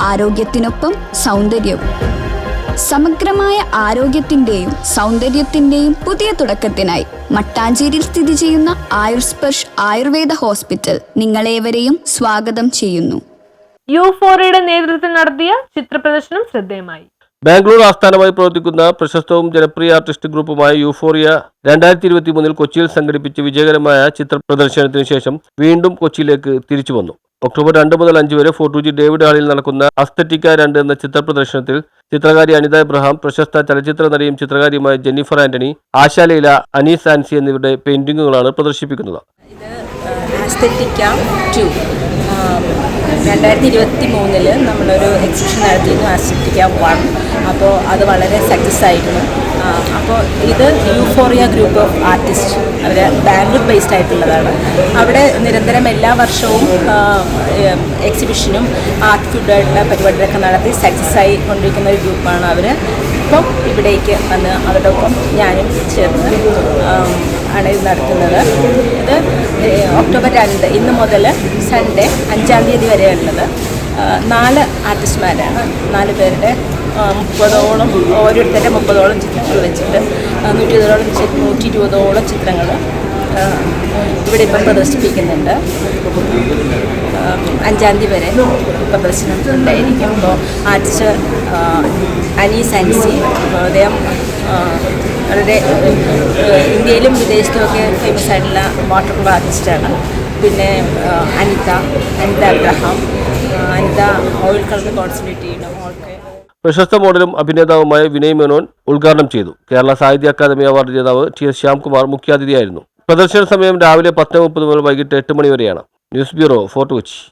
ആരോഗ്യത്തിനൊപ്പം സൗന്ദര്യവും. സമഗ്രമായ ആരോഗ്യത്തിന്റെയും സൗന്ദര്യത്തിന്റെയും പുതിയ തുടക്കത്തിനായി മട്ടാഞ്ചേരിയിൽ സ്ഥിതി ചെയ്യുന്ന ആയുർസ്പർഷ് ആയുർവേദ ഹോസ്പിറ്റൽ നിങ്ങളേവരെയും സ്വാഗതം ചെയ്യുന്നു. യൂഫോറയുടെ നേതൃത്വത്തിൽ നടത്തിയ ചിത്രപ്രദർശനം ശ്രദ്ധേയമായി. ബാംഗ്ലൂർ ആസ്ഥാനമായി പ്രവർത്തിക്കുന്ന പ്രശസ്തവും ജനപ്രിയ ആർട്ടിസ്റ്റ് ഗ്രൂപ്പുമായ യൂഫോറിയ രണ്ടായിരത്തി ഇരുപത്തി മൂന്നിൽ കൊച്ചിയിൽ സംഘടിപ്പിച്ച വിജയകരമായ ചിത്ര പ്രദർശനത്തിന് ശേഷം വീണ്ടും കൊച്ചിയിലേക്ക് തിരിച്ചു വന്നു ഒക്ടോബർ രണ്ട് മുതൽ അഞ്ച് വരെ ഫോർട്ടുജി ഡേവിഡ് ഹാളിൽ നടക്കുന്ന അസ്തറ്റിക്ക രണ്ട് എന്ന ചിത്ര പ്രദർശനത്തിൽ ചിത്രകാരി അനിത എബ്രഹാം പ്രശസ്ത ചലച്ചിത്ര നടിയും ചിത്രകാരിയുമായ ജെന്നിഫർ ആന്റണി ആശാലയില അനീസ് ആൻസി എന്നിവരുടെ പെയിന്റിങ്ങുകളാണ് പ്രദർശിപ്പിക്കുന്നത്. രണ്ടായിരത്തി ഇരുപത്തി മൂന്നിൽ നമ്മളൊരു എക്സിബിഷൻ നടത്തിയിരുന്നു ആസ്തറ്റിക്ക വൺ. അപ്പോൾ അത് വളരെ സക്സസ് ആയിരുന്നു. അപ്പോൾ ഇത് യൂഫോറിയ ഗ്രൂപ്പ് ഓഫ് ആർട്ടിസ്റ്റ്. അവർ ബാംഗ്ലൂർ ബേസ്ഡ് ആയിട്ടുള്ളതാണ്. അവിടെ നിരന്തരം എല്ലാ വർഷവും എക്സിബിഷനും ആർട്ട് ഫുഡായിട്ടുള്ള പരിപാടികളൊക്കെ നടത്തി സക്സസ് ആയി കൊണ്ടിരിക്കുന്ന ഒരു ഗ്രൂപ്പാണ് അവർ ഇപ്പം ഇവിടേക്ക് വന്ന് അവരോടൊപ്പം ഞാനും ചേർന്ന് ആണ് ഇത് നടത്തുന്നത്. ഇത് ഒക്ടോബർ രണ്ട് ഇന്ന് മുതൽ സൺഡേ അഞ്ചാം തീയതി വരെയുള്ളത് നാല് ആർട്ടിസ്റ്റ്മാരാണ് നാല് പേരുടെ മുപ്പതോളം ഓരോരുത്തരുടെ മുപ്പതോളം ചിത്രങ്ങൾ വെച്ചിട്ട് നൂറ്റി ഇരുപതോളം നൂറ്റി ഇരുപതോളം ചിത്രങ്ങൾ ഇവിടെ ഇപ്പം പ്രദർശിപ്പിക്കുന്നുണ്ട്. അഞ്ചാം തീയതി വരെ പ്രദർശനം ഉണ്ടായിരിക്കും അപ്പോൾ ആർട്ടിസ്റ്റ് അനീസ് അൻസി അദ്ദേഹം വളരെ ഇന്ത്യയിലും വിദേശത്തുമൊക്കെ ഫേമസ് ആയിട്ടുള്ള വാട്ടർ കളർ ആർട്ടിസ്റ്റാണ് പിന്നെ അനിത അനിത അബ്രഹാം പ്രശസ്ത മോഡലും അഭിനേതാവുമായ വിനയ് മേനോൻ ഉദ്ഘാടനം ചെയ്തു. കേരള സാഹിത്യ അക്കാദമി അവാർഡ് ജേതാവ് ടി എസ് ശ്യാംകുമാർ മുഖ്യാതിഥിയായിരുന്നു. പ്രദർശന സമയം രാവിലെ പത്ത് മുപ്പത് മുതൽ വൈകിട്ട് എട്ട് മണി വരെയാണ്. News bureau Fort Kochi.